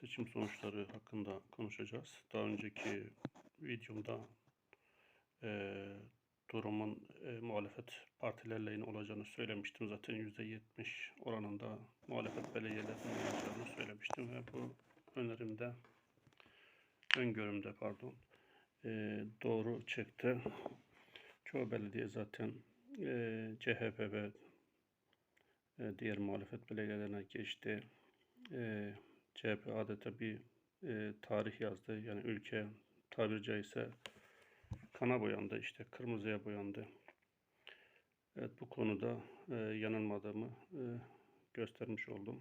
seçim sonuçları hakkında konuşacağız. Daha önceki videomda eee, durumun eee, muhalefet partilerle yine olacağını söylemiştim. Zaten %70 oranında muhalefet belediyelerinin olacağını söylemiştim ve bu önerimde, öngörümde pardon, eee, doğru çıktı. Çoğu belediye zaten eee CHP ve e, diğer muhalefet belediyelerine geçti. E, CHP adeta bir e, tarih yazdı. Yani ülke tabiri caizse kana boyandı işte kırmızıya boyandı. Evet bu konuda e, yanılmadığımı e, göstermiş oldum.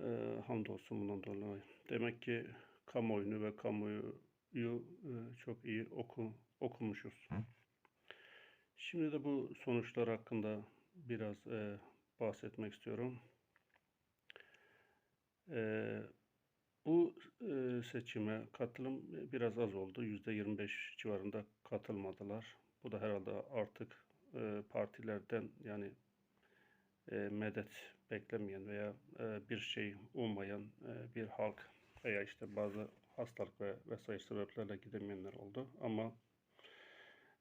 E, hamdolsun bundan dolayı. Demek ki kamuoyunu ve kamuoyu e, çok iyi oku, okumuşuz. Şimdi de bu sonuçlar hakkında biraz e, bahsetmek istiyorum. E, bu e, seçime katılım biraz az oldu. %25 civarında katılmadılar. Bu da herhalde artık e, partilerden yani e, medet beklemeyen veya e, bir şey ummayan e, bir halk veya işte bazı hastalık ve vesaire sebeplerle gidemeyenler oldu. Ama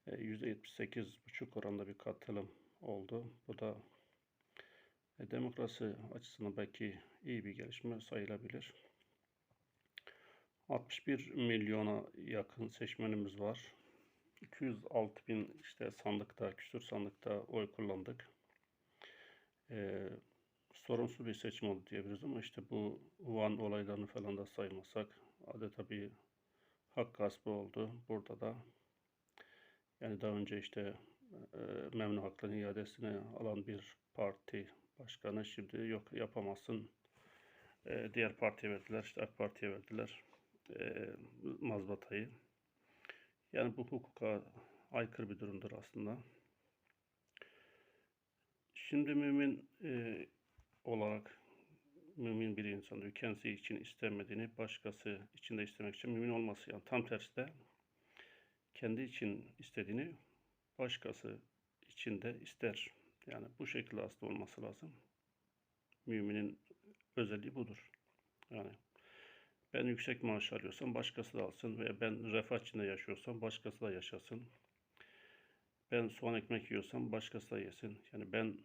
e, %78,5 oranda bir katılım oldu. Bu da demokrasi açısından belki iyi bir gelişme sayılabilir. 61 milyona yakın seçmenimiz var. 206 bin işte sandıkta, küsur sandıkta oy kullandık. Ee, sorunsuz bir seçim oldu diyebiliriz ama işte bu Van olaylarını falan da saymasak adeta bir hak gaspı oldu burada da. Yani daha önce işte e, memnu haklarının iadesini alan bir parti başkanı şimdi yok yapamazsın. E, diğer partiye verdiler, işte AK Parti'ye verdiler e, mazbatayı. Yani bu hukuka aykırı bir durumdur aslında. Şimdi mümin e, olarak mümin bir insan diyor kendisi için istemediğini başkası için de istemek için mümin olması yani tam tersi de kendi için istediğini başkası için de ister. Yani bu şekilde aslında olması lazım. Müminin özelliği budur. Yani ben yüksek maaş alıyorsam başkası da alsın veya ben refah içinde yaşıyorsam başkası da yaşasın. Ben soğan ekmek yiyorsam başkası da yesin. Yani ben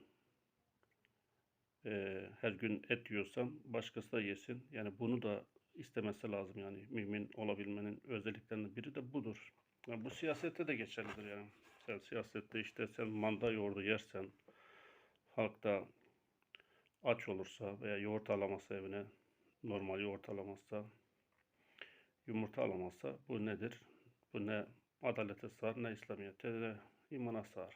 e, her gün et yiyorsam başkası da yesin. Yani bunu da istemesi lazım yani mümin olabilmenin özelliklerinden biri de budur. Yani bu siyasette de geçerlidir yani. Sen siyasette işte sen manda yoğurdu yersen halk da aç olursa veya yoğurt alamazsa evine normal yoğurt alamazsa yumurta alamazsa bu nedir? Bu ne adalete sığar ne İslamiyet'e ne imana sığar.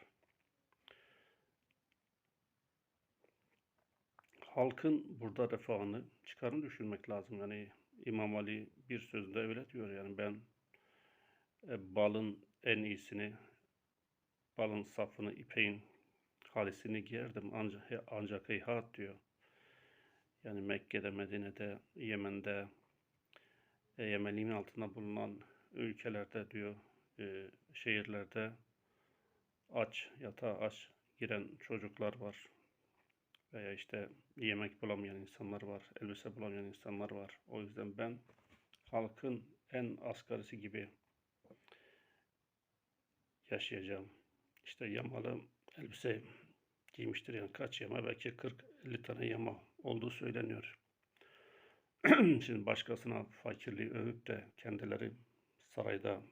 Halkın burada refahını çıkarını düşünmek lazım. Yani İmam Ali bir sözünde öyle diyor yani ben e, balın en iyisini, balın safını, ipeğin halisini giyerdim ancak, ancak heyhat diyor. Yani Mekke'de, Medine'de, Yemen'de, e, Yemenliğin altında bulunan ülkelerde diyor, e, şehirlerde aç, yatağa aç giren çocuklar var. Veya işte yemek bulamayan insanlar var, elbise bulamayan insanlar var. O yüzden ben halkın en asgarisi gibi yaşayacağım. İşte yamalı elbise giymiştir yani kaç yama belki 40-50 tane yama olduğu söyleniyor. Şimdi başkasına fakirliği övüp de kendileri sarayda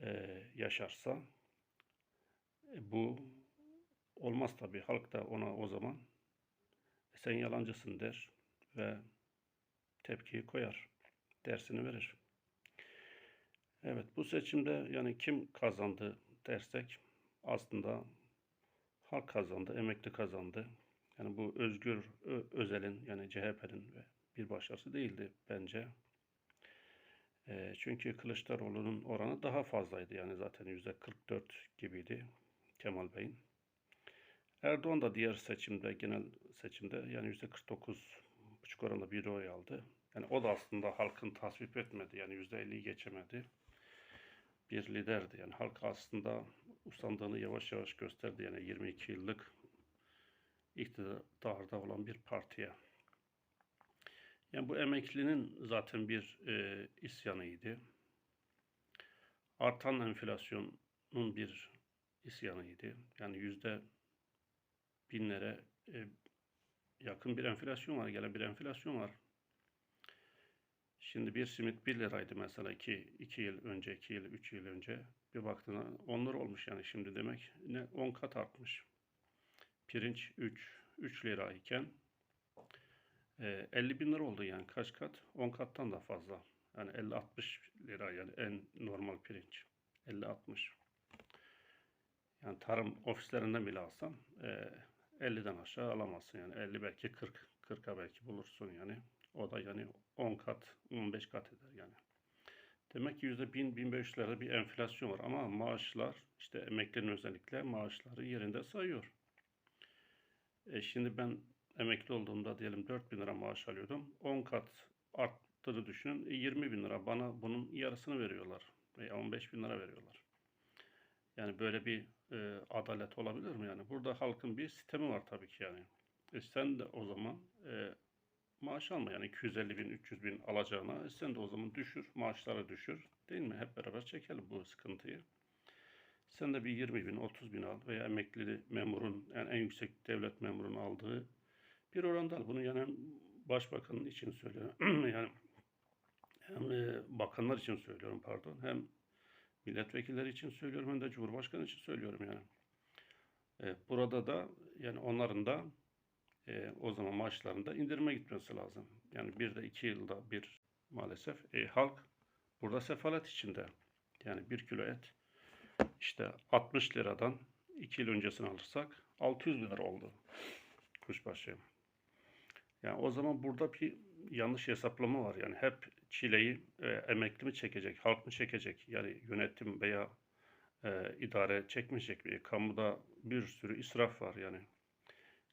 e, yaşarsa e, bu olmaz tabii. Halk da ona o zaman "E, sen yalancısın der ve tepkiyi koyar. Dersini verir. Evet bu seçimde yani kim kazandı dersek aslında halk kazandı, emekli kazandı. Yani bu Özgür Özel'in yani CHP'nin bir başarısı değildi bence. E, çünkü Kılıçdaroğlu'nun oranı daha fazlaydı. Yani zaten yüzde 44 gibiydi Kemal Bey'in. Erdoğan da diğer seçimde, genel seçimde yani yüzde 49 buçuk oranda bir oy aldı. Yani o da aslında halkın tasvip etmedi. Yani yüzde 50'yi geçemedi. Bir liderdi. Yani halk aslında usandığını yavaş yavaş gösterdi. Yani 22 yıllık iktidarda olan bir partiye. Yani bu emeklinin zaten bir e, isyanıydı. Artan enflasyonun bir isyanıydı. Yani yüzde binlere e, yakın bir enflasyon var. Gelen bir enflasyon var. Şimdi bir simit 1 liraydı mesela 2, 2 yıl önce, 2 yıl, 3 yıl önce. Bir baktığında 10 lira olmuş yani şimdi demek ne 10 kat artmış. Pirinç 3, 3 lira iken e, 50 bin lira oldu yani kaç kat? 10 kattan da fazla. Yani 50-60 lira yani en normal pirinç. 50-60. Yani tarım ofislerinden bile alsan e, 50'den aşağı alamazsın yani 50 belki 40 40'a belki bulursun yani. O da yani 10 kat 15 kat eder yani. Demek ki %1000-1500 lirada bir enflasyon var ama maaşlar işte emeklilerin özellikle maaşları yerinde sayıyor. E şimdi ben emekli olduğumda diyelim 4000 lira maaş alıyordum. 10 kat arttığını düşünün. E 20 bin lira bana bunun yarısını veriyorlar. Veya 15 bin lira veriyorlar. Yani böyle bir e, adalet olabilir mi? Yani burada halkın bir sistemi var tabii ki yani. E sen de o zaman e, maaş alma yani 250 bin 300 bin alacağına e sen de o zaman düşür maaşları düşür değil mi? Hep beraber çekelim bu sıkıntıyı. Sen de bir 20 bin 30 bin al veya emekli memurun yani en yüksek devlet memurunun aldığı bir oranda al. Bunu yani başbakanın için söylüyorum yani hem e, bakanlar için söylüyorum pardon hem milletvekilleri için söylüyorum hem de cumhurbaşkanı için söylüyorum yani. E, burada da yani onların da e, o zaman maaşlarında indirime gitmesi lazım. Yani bir de iki yılda bir maalesef e, halk burada sefalet içinde. Yani bir kilo et işte 60 liradan 2 yıl öncesini alırsak 600 lira oldu kuşbaşı. Yani o zaman burada bir yanlış hesaplama var. Yani hep çileyi e, emekli mi çekecek, halk mı çekecek? Yani yönetim veya e, idare çekmeyecek. E, kamuda bir sürü israf var yani.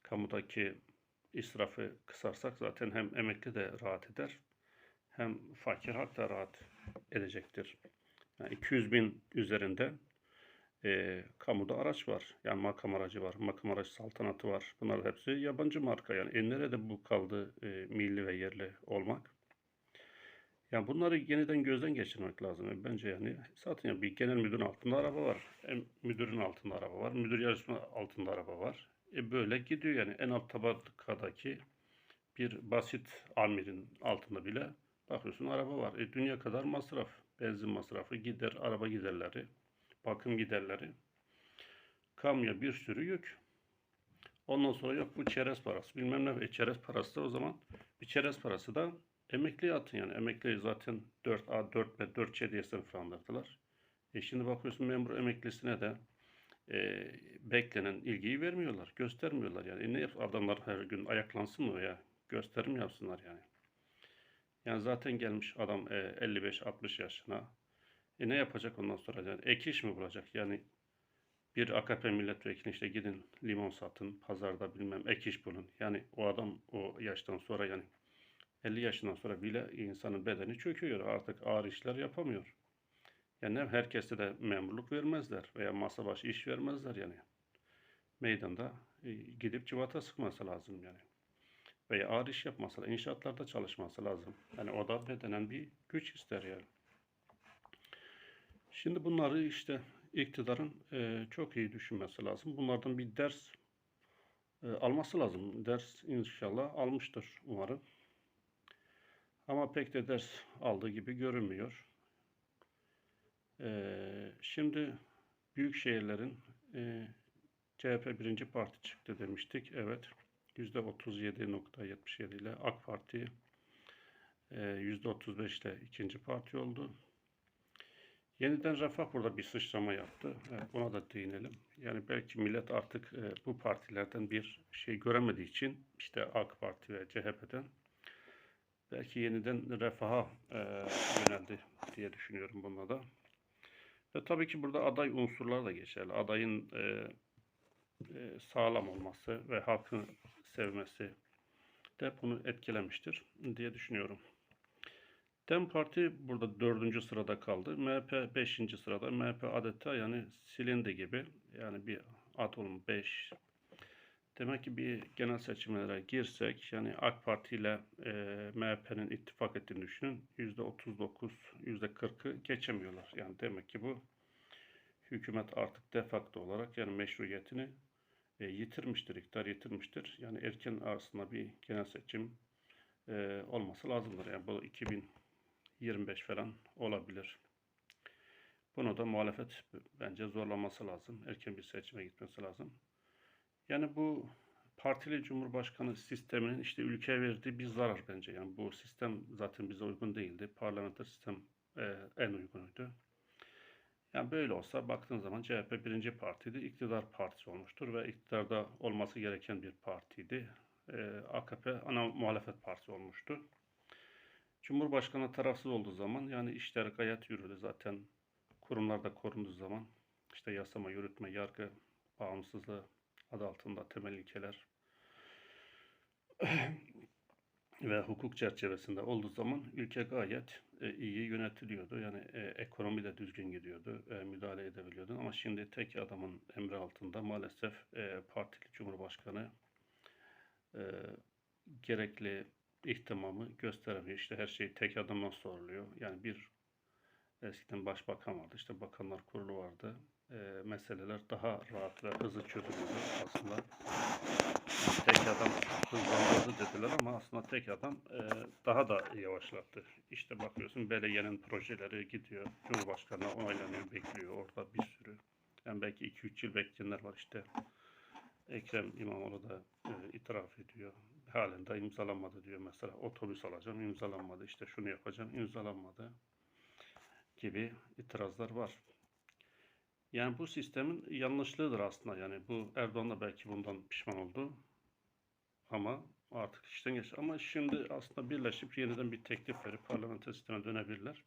Kamudaki israfı kısarsak zaten hem emekli de rahat eder hem fakir halk da rahat edecektir. Yani 200 bin üzerinde e, kamuda araç var. Yani makam aracı var, makam aracı saltanatı var. Bunlar hepsi yabancı marka. Yani e, nerede bu kaldı e, milli ve yerli olmak? Yani bunları yeniden gözden geçirmek lazım. E, bence yani zaten yani bir genel müdürün altında araba var. Hem müdürün altında araba var. Müdür yarışma altında araba var. E böyle gidiyor yani en alt tabakadaki bir basit amirin altında bile bakıyorsun araba var. E dünya kadar masraf. Benzin masrafı, gider, araba giderleri bakım giderleri, kamuya bir sürü yük. Ondan sonra yok bu çerez parası bilmem ne ve çerez parası da o zaman bir çerez parası da emekliye atın yani emekliyi zaten 4A 4B 4C diye sınıflandırdılar. E şimdi bakıyorsun memur emeklisine de e, beklenen ilgiyi vermiyorlar, göstermiyorlar yani. E ne adamlar her gün ayaklansın mı veya gösterim yapsınlar yani. Yani zaten gelmiş adam e, 55-60 yaşına e ne yapacak ondan sonra? Yani ek iş mi bulacak? Yani bir AKP milletvekili işte gidin limon satın, pazarda bilmem ek iş bulun. Yani o adam o yaştan sonra yani 50 yaşından sonra bile insanın bedeni çöküyor. Artık ağır işler yapamıyor. Yani herkese de memurluk vermezler veya masa başı iş vermezler yani. Meydanda e, gidip civata sıkması lazım yani. Veya ağır iş yapması lazım. İnşaatlarda çalışması lazım. Yani o da bedenen bir güç ister yani. Şimdi bunları işte iktidarın e, çok iyi düşünmesi lazım. Bunlardan bir ders e, alması lazım. Ders inşallah almıştır umarım. Ama pek de ders aldığı gibi görünmüyor. E, şimdi büyük şehirlerin e, CHP birinci parti çıktı demiştik. Evet. %37.77 ile AK Parti e, %35 ile ikinci parti oldu. Yeniden Refah burada bir sıçrama yaptı. Evet, buna da değinelim. Yani belki millet artık e, bu partilerden bir şey göremediği için işte AK Parti ve CHP'den belki yeniden refaha e, yöneldi diye düşünüyorum bunda da. Ve tabii ki burada aday unsurlar da geçerli. Adayın e, e, sağlam olması ve halkın sevmesi de bunu etkilemiştir diye düşünüyorum. DEM Parti burada dördüncü sırada kaldı. MHP beşinci sırada. MHP adeta yani silindi gibi. Yani bir at olun beş Demek ki bir genel seçimlere girsek yani AK Parti ile e, MHP'nin ittifak ettiğini düşünün. %39, %40'ı geçemiyorlar. Yani demek ki bu hükümet artık de facto olarak yani meşruiyetini e, yitirmiştir, iktidar yitirmiştir. Yani erken aslında bir genel seçim e, olması lazımdır. Yani bu 2025 falan olabilir. Bunu da muhalefet bence zorlaması lazım. Erken bir seçime gitmesi lazım. Yani bu partili cumhurbaşkanı sisteminin işte ülkeye verdiği bir zarar bence. Yani bu sistem zaten bize uygun değildi. Parlamenter sistem e, en uygunuydu. Yani böyle olsa baktığın zaman CHP birinci partiydi, iktidar partisi olmuştur ve iktidarda olması gereken bir partiydi. E, AKP ana muhalefet partisi olmuştu. Cumhurbaşkanı tarafsız olduğu zaman yani işler gayet yürüdü zaten. Kurumlarda korunduğu zaman işte yasama, yürütme, yargı bağımsızlığı adı altında temel ilkeler ve hukuk çerçevesinde olduğu zaman ülke gayet e, iyi yönetiliyordu. Yani e, ekonomi de düzgün gidiyordu, e, müdahale edebiliyordun. Ama şimdi tek adamın emri altında maalesef e, partili cumhurbaşkanı e, gerekli ihtimamı gösteremiyor. İşte her şey tek adamdan soruluyor. Yani bir eskiden başbakan vardı, işte bakanlar kurulu vardı. E, meseleler daha rahat ve hızlı çözülüyordu aslında. Tek adam hızlandırdı dediler ama aslında tek adam e, daha da yavaşlattı. İşte bakıyorsun belediyenin projeleri gidiyor. Cumhurbaşkanı onaylanıyor, bekliyor. Orada bir sürü. Yani belki 2-3 yıl bekleyenler var işte. Ekrem İmamoğlu da e, itiraf ediyor. Halen de imzalanmadı diyor mesela. Otobüs alacağım imzalanmadı. İşte şunu yapacağım imzalanmadı. Gibi itirazlar var. Yani bu sistemin yanlışlığıdır aslında. Yani bu Erdoğan da belki bundan pişman oldu. Ama artık işten geç. Ama şimdi aslında birleşip yeniden bir teklif verip parlamenter sisteme dönebilirler.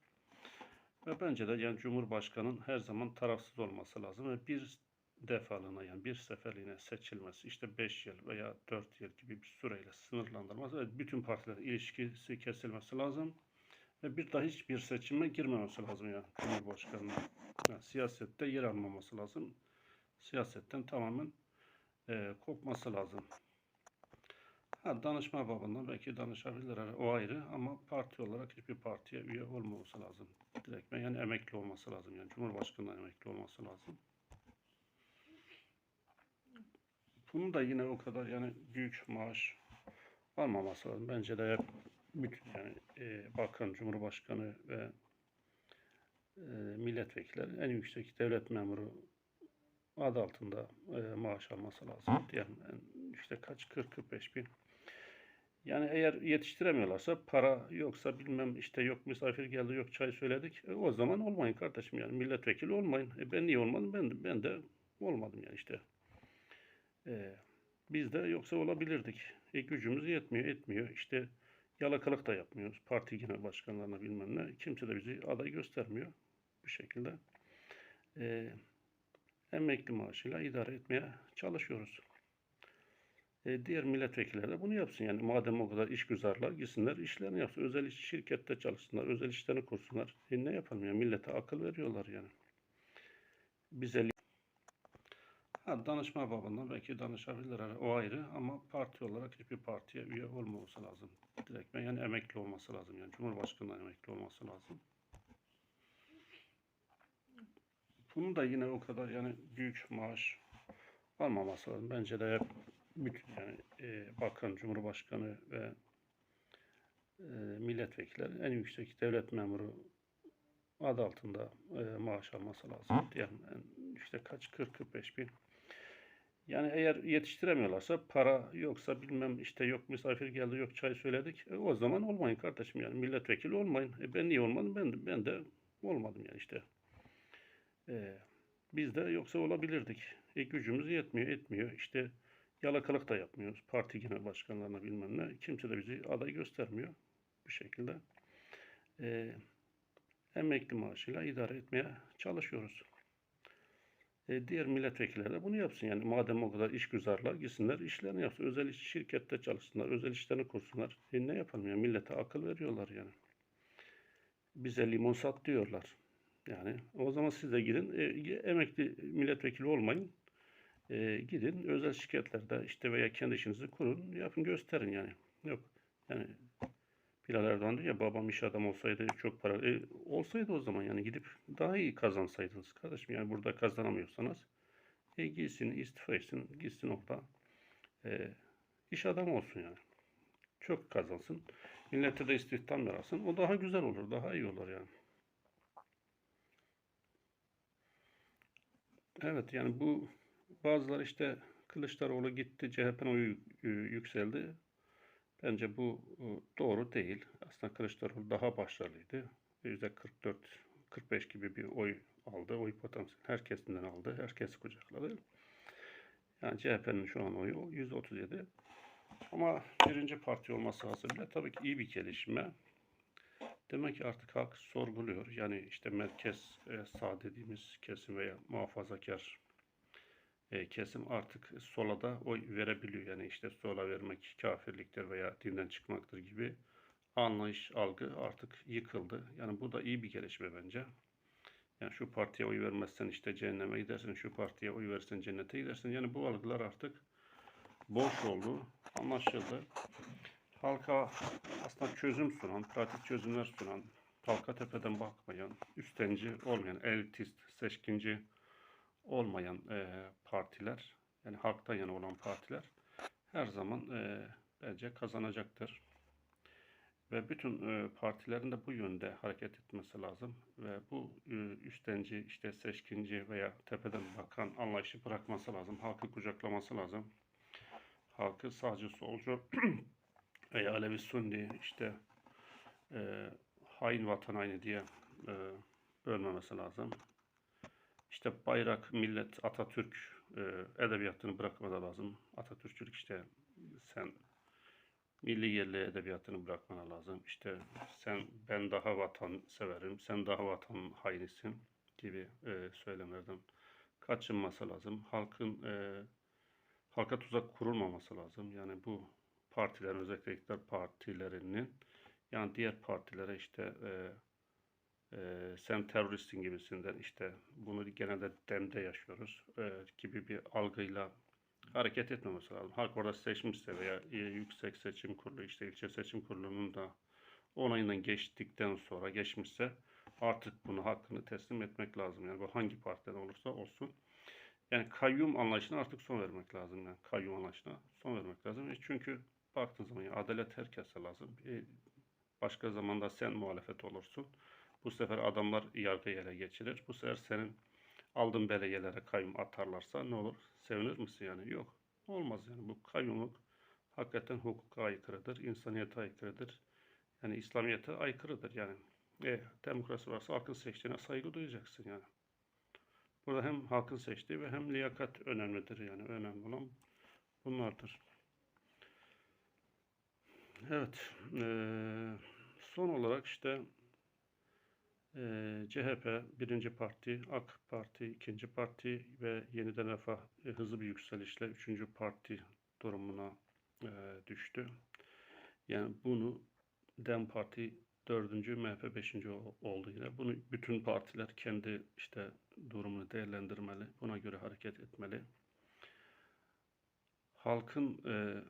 Ve bence de yani Cumhurbaşkanı'nın her zaman tarafsız olması lazım ve bir defalığına yani bir seferliğine seçilmesi işte 5 yıl veya 4 yıl gibi bir süreyle sınırlandırılması ve bütün partilerin ilişkisi kesilmesi lazım. Ve bir daha hiçbir seçime girmemesi lazım yani Cumhurbaşkanı'nın. Yani siyasette yer almaması lazım. Siyasetten tamamen e, kopması lazım. Ha, danışma babından belki danışabilirler o ayrı ama parti olarak hiçbir partiye üye olmaması lazım. Direkt yani emekli olması lazım yani Cumhurbaşkanı'ndan emekli olması lazım. Bunun da yine o kadar yani büyük maaş almaması lazım. Bence de yani e, bakan, cumhurbaşkanı ve e, milletvekilleri en yüksek devlet memuru adı altında e, maaş alması lazım. Yani işte kaç 40-45 bin. Yani eğer yetiştiremiyorlarsa para yoksa bilmem işte yok misafir geldi yok çay söyledik. E, o zaman olmayın kardeşim yani milletvekili olmayın. E, ben niye olmadım? Ben ben de olmadım yani işte. E, biz de yoksa olabilirdik. E, gücümüz yetmiyor etmiyor. İşte yalakalık da yapmıyoruz. Parti genel başkanlarına bilmem ne. Kimse de bizi aday göstermiyor. Bu şekilde. E, emekli maaşıyla idare etmeye çalışıyoruz. E, diğer milletvekilleri de bunu yapsın. Yani madem o kadar işgüzarlar gitsinler işlerini yapsın. Özel iş, şirkette çalışsınlar. Özel işlerini kursunlar. E, ne yapalım ya? Millete akıl veriyorlar yani. Bize ha, danışma babından belki danışabilirler. O ayrı ama parti olarak hiçbir partiye üye olmaması lazım. Direkt yani emekli olması lazım. Yani Cumhurbaşkanı'ndan emekli olması lazım. Bunun da yine o kadar yani büyük maaş almaması lazım. Bence de hep bütün yani e, bakan, cumhurbaşkanı ve e, milletvekilleri en yüksek devlet memuru adı altında e, maaş alması lazım. Yani işte kaç 40-45 bin. Yani eğer yetiştiremiyorlarsa para yoksa bilmem işte yok misafir geldi yok çay söyledik. E, o zaman olmayın kardeşim yani milletvekili olmayın. E, ben niye olmadım? Ben de, ben de olmadım yani işte. E, biz de yoksa olabilirdik. E, gücümüz yetmiyor etmiyor. İşte Yalakalık da yapmıyoruz. Parti genel başkanlarına bilmem ne. Kimse de bizi aday göstermiyor. Bu şekilde. E, emekli maaşıyla idare etmeye çalışıyoruz. E, diğer milletvekilleri de bunu yapsın. Yani madem o kadar işgüzarlar gitsinler işlerini yapsın. Özel iş, şirkette çalışsınlar. Özel işlerini kursunlar. E, ne yapalım ya millete akıl veriyorlar yani. Bize limon sat diyorlar. Yani o zaman siz de gidin e, emekli milletvekili olmayın. E, gidin özel şirketlerde işte veya kendi işinizi kurun, yapın gösterin yani. Yok yani Bilal Erdoğan diyor ya babam iş adamı olsaydı çok para. E, olsaydı o zaman yani gidip daha iyi kazansaydınız kardeşim. Yani burada kazanamıyorsanız e, gitsin istifa etsin gitsin orada. E, iş adamı olsun yani. Çok kazansın. Millete de istihdam yarasın o daha güzel olur daha iyi olur yani. Evet yani bu bazıları işte Kılıçdaroğlu gitti CHP'nin oyu yükseldi. Bence bu e, doğru değil. Aslında Kılıçdaroğlu daha başarılıydı. %44 45 gibi bir oy aldı. Oy potansiyeli herkesinden aldı. Herkesi kucakladı. Yani CHP'nin şu an oyu %37. Ama birinci parti olması hasebiyle tabii ki iyi bir gelişme. Demek ki artık halk sorguluyor. Yani işte merkez e, sağ dediğimiz kesim veya muhafazakar e, kesim artık sola da oy verebiliyor. Yani işte sola vermek kafirliktir veya dinden çıkmaktır gibi anlayış, algı artık yıkıldı. Yani bu da iyi bir gelişme bence. Yani şu partiye oy vermezsen işte cehenneme gidersin, şu partiye oy verirsen cennete gidersin. Yani bu algılar artık boş oldu, anlaşıldı. Halka aslında çözüm sunan, pratik çözümler sunan, halka tepeden bakmayan, üstenci olmayan, elitist, seçkinci olmayan e, partiler, yani halktan yana olan partiler her zaman e, bence kazanacaktır. Ve bütün e, partilerin de bu yönde hareket etmesi lazım. Ve bu e, üstenci, işte seçkinci veya tepeden bakan anlayışı bırakması lazım. Halkı kucaklaması lazım. Halkı sağcı, solcu veya Alevi, Sunni, işte e, hain vatan haini diye e, bölmemesi lazım. İşte bayrak, millet, Atatürk e, edebiyatını bırakmadan lazım. Atatürkçülük işte sen milli yerli edebiyatını bırakmana lazım. İşte sen ben daha vatan severim, sen daha vatan hainisin gibi e, söylemlerden kaçınması lazım. Halkın e, halka tuzak kurulmaması lazım. Yani bu partilerin özellikle iktidar partilerinin yani diğer partilere işte e, e, sen teröristin gibisinden işte bunu genelde demde yaşıyoruz e, gibi bir algıyla hareket etmemesi lazım. Halk orada seçmişse veya e, yüksek seçim kurulu işte ilçe seçim kurulunun da onayından geçtikten sonra geçmişse artık bunu hakkını teslim etmek lazım. Yani bu hangi partiden olursa olsun. Yani kayyum anlayışına artık son vermek lazım. Yani kayyum anlayışına son vermek lazım. E çünkü baktığın zaman yani adalet herkese lazım. E başka zamanda sen muhalefet olursun. Bu sefer adamlar yargıyı ele geçirir. Bu sefer senin aldığın belediyelere kayyum atarlarsa ne olur? Sevinir misin yani? Yok. Olmaz yani. Bu kayyumluk hakikaten hukuka aykırıdır. insaniyete aykırıdır. Yani İslamiyet'e aykırıdır yani. E, demokrasi varsa halkın seçtiğine saygı duyacaksın yani. Burada hem halkın seçtiği ve hem liyakat önemlidir yani. Önemli olan bunlardır. Evet. E, son olarak işte e, CHP birinci parti, AK Parti ikinci parti ve Yeniden Refah e, hızlı bir yükselişle üçüncü parti durumuna e, düştü. Yani bunu DEM Parti dördüncü, MHP beşinci oldu yine. Bunu bütün partiler kendi işte durumunu değerlendirmeli. Buna göre hareket etmeli. Halkın e,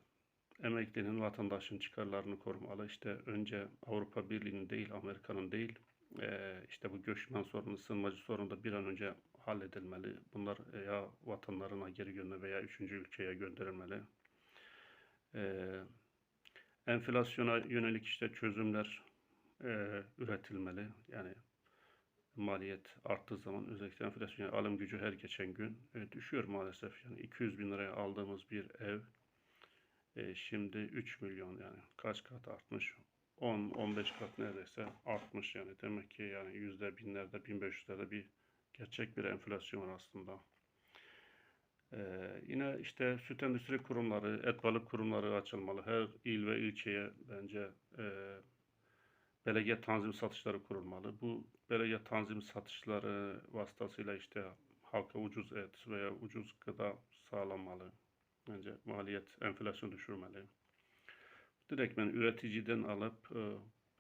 emeklinin, vatandaşın çıkarlarını korumalı. İşte önce Avrupa Birliği'nin değil, Amerika'nın değil, e, işte bu göçmen sorunu, sığınmacı sorunu da bir an önce halledilmeli. Bunlar ya vatanlarına geri gönderilmeli veya üçüncü ülkeye gönderilmeli. E, enflasyona yönelik işte çözümler e, üretilmeli. Yani maliyet arttığı zaman özellikle enflasyon yani alım gücü her geçen gün e, düşüyor maalesef. Yani 200 bin liraya aldığımız bir ev e, şimdi 3 milyon yani kaç kat artmış? 10-15 kat neredeyse artmış yani. Demek ki yani yüzde binlerde, 1500'lerde bir gerçek bir enflasyon var aslında. Ee, yine işte süt endüstri kurumları, et balık kurumları açılmalı. Her il ve ilçeye bence e, belediye tanzim satışları kurulmalı. Bu belediye tanzim satışları vasıtasıyla işte halka ucuz et veya ucuz gıda sağlanmalı. Bence maliyet, enflasyon düşürmeli direktmen üreticiden alıp e,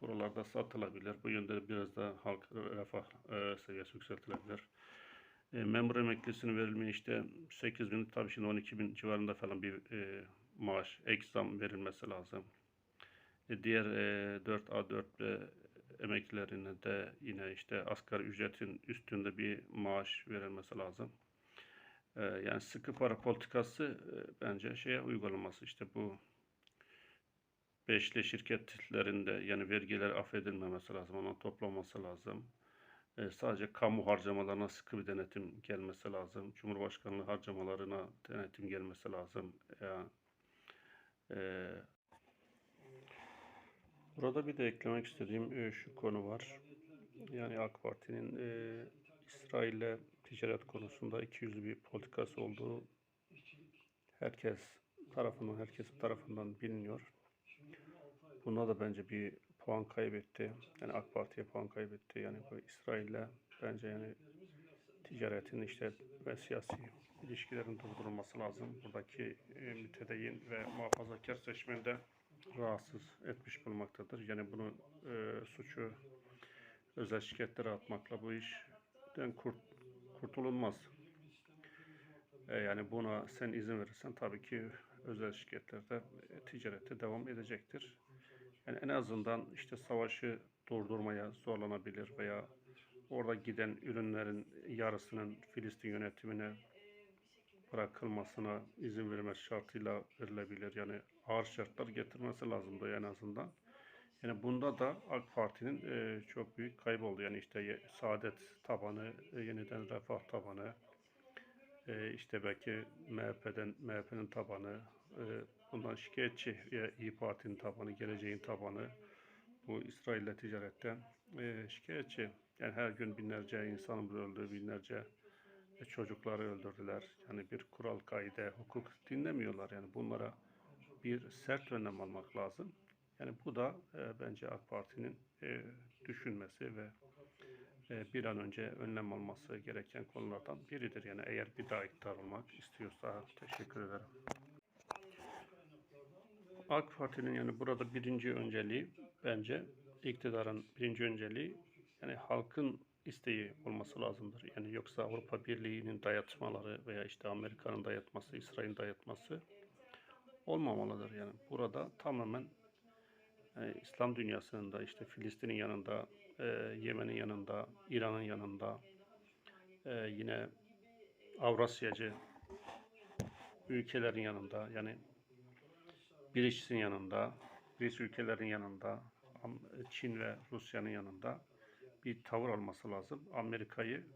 buralarda satılabilir. Bu yönde biraz da halk refah e, seviyesi yükseltilebilir. E, memur emeklisinin verilmeye işte 8 bin tabii şimdi 12 bin civarında falan bir e, maaş ek zam verilmesi lazım. E, diğer e, 4A 4B emeklilerine de yine işte asgari ücretin üstünde bir maaş verilmesi lazım. E, yani sıkı para politikası e, bence şeye uygulanması işte bu beşli şirketlerinde yani vergiler affedilmemesi lazım, ona toplanması lazım. E, sadece kamu harcamalarına sıkı bir denetim gelmesi lazım. Cumhurbaşkanlığı harcamalarına denetim gelmesi lazım. Yani, e, burada bir de eklemek istediğim e, şu konu var. Yani AK Parti'nin e, İsrail'le ticaret konusunda ikiyüzlü bir politikası olduğu herkes tarafından, herkes tarafından biliniyor. Buna da bence bir puan kaybetti. Yani AK Parti'ye puan kaybetti. Yani bu İsrail'le bence yani ticaretin işte ve siyasi ilişkilerin durdurulması lazım. Buradaki e, mütedeyyin ve muhafazakar seçmeni de rahatsız etmiş bulunmaktadır. Yani bunu e, suçu özel şirketlere atmakla bu işten kurt, kurtulunmaz. E, yani buna sen izin verirsen tabii ki özel şirketlerde e, ticarete devam edecektir. Yani en azından işte savaşı durdurmaya zorlanabilir veya orada giden ürünlerin yarısının Filistin yönetimine bırakılmasına izin verilmesi şartıyla verilebilir. Yani ağır şartlar getirmesi lazımdı en azından. Yani bunda da AK Parti'nin e, çok büyük kaybı oldu. Yani işte saadet tabanı, e, yeniden refah tabanı, e, işte belki MHP'den MHP'nin tabanı, e, bundan şikayetçi ya İyi Parti'nin tabanı, geleceğin tabanı bu İsrail'le ticaretten e, şikayetçi. Yani her gün binlerce insanın öldüğü, binlerce çocukları öldürdüler. Yani bir kural, kaide, hukuk dinlemiyorlar. Yani bunlara bir sert önlem almak lazım. Yani bu da e, bence AK Parti'nin e, düşünmesi ve e, bir an önce önlem alması gereken konulardan biridir. Yani eğer bir daha iktidar olmak istiyorsa teşekkür ederim. AK Parti'nin yani burada birinci önceliği bence iktidarın birinci önceliği yani halkın isteği olması lazımdır. Yani yoksa Avrupa Birliği'nin dayatmaları veya işte Amerika'nın dayatması, İsrail'in dayatması olmamalıdır. Yani burada tamamen e, İslam dünyasının da işte Filistin'in yanında, e, Yemen'in yanında, İran'ın yanında, e, yine Avrasyacı ülkelerin yanında yani BRICS'in yanında, BRICS ülkelerin yanında, Çin ve Rusya'nın yanında bir tavır alması lazım. Amerika'yı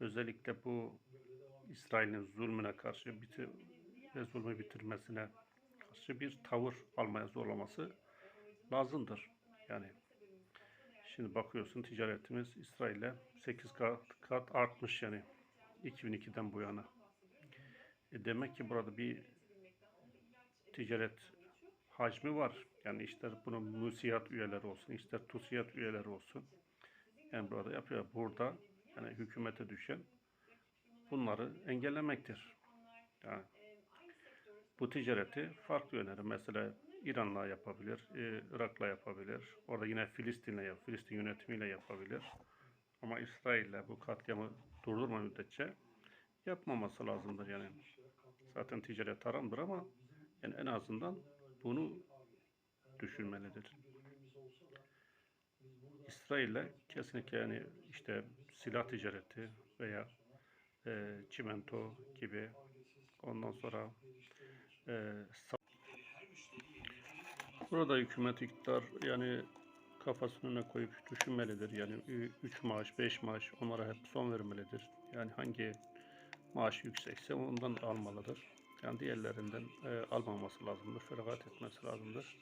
özellikle bu İsrail'in zulmüne karşı bitir ve zulmü bitirmesine karşı bir tavır almaya zorlaması lazımdır. Yani şimdi bakıyorsun ticaretimiz İsrail'le 8 kat, kat artmış yani 2002'den bu yana. E demek ki burada bir ticaret hacmi var. Yani ister bunun musiyat üyeleri olsun, ister TUSİAD üyeleri olsun. Yani burada yapıyor. Burada yani hükümete düşen bunları engellemektir. Yani bu ticareti farklı yönleri mesela İran'la yapabilir, e, Irak'la yapabilir. Orada yine Filistin'le yap, Filistin yönetimiyle yapabilir. Ama İsrail'le bu katliamı durdurma müddetçe yapmaması lazımdır yani. Zaten ticaret haramdır ama yani en azından bunu düşünmelidir. İsrail'le kesinlikle yani işte silah ticareti veya e, çimento gibi ondan sonra e, burada hükümet iktidar yani kafasının önüne koyup düşünmelidir. Yani 3 maaş, 5 maaş onlara hep son vermelidir. Yani hangi maaş yüksekse ondan almalıdır. Yani diğerlerinden e, almaması lazımdır, feragat etmesi lazımdır.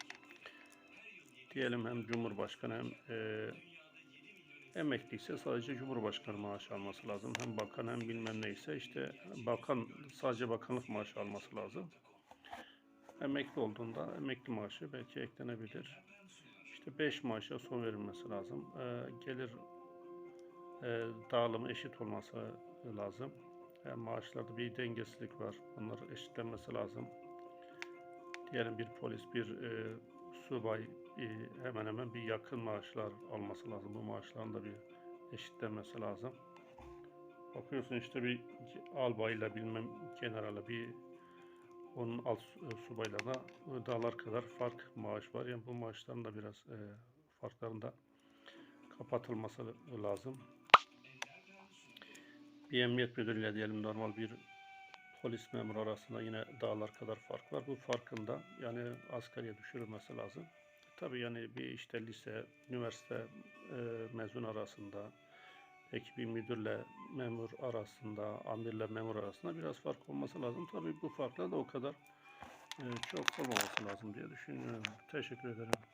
Diyelim hem Cumhurbaşkanı hem e, emekli ise sadece Cumhurbaşkanı maaşı alması lazım. Hem bakan hem bilmem neyse işte bakan sadece bakanlık maaşı alması lazım. Emekli olduğunda emekli maaşı belki eklenebilir. İşte 5 maaşa son verilmesi lazım. E, gelir e, dağılımı eşit olması lazım. Yani maaşlarda bir dengesizlik var. Bunlar eşitlenmesi lazım. Diyelim bir polis, bir e, subay e, hemen hemen bir yakın maaşlar alması lazım. Bu maaşların da bir eşitlenmesi lazım. Bakıyorsun işte bir albayla bilmem generala bir onun alt su- subaylarına e, dağlar kadar fark maaş var. Yani bu maaşların da biraz e, farkların da kapatılması lazım. Bir emniyet müdürüyle diyelim normal bir polis memuru arasında yine dağlar kadar fark var. Bu farkın da yani asgariye düşürülmesi lazım. Tabii yani bir işte lise, üniversite e, mezun arasında peki bir müdürle memur arasında, amirle memur arasında biraz fark olması lazım. Tabii bu farklar da o kadar e, çok olmaması lazım diye düşünüyorum. Teşekkür ederim.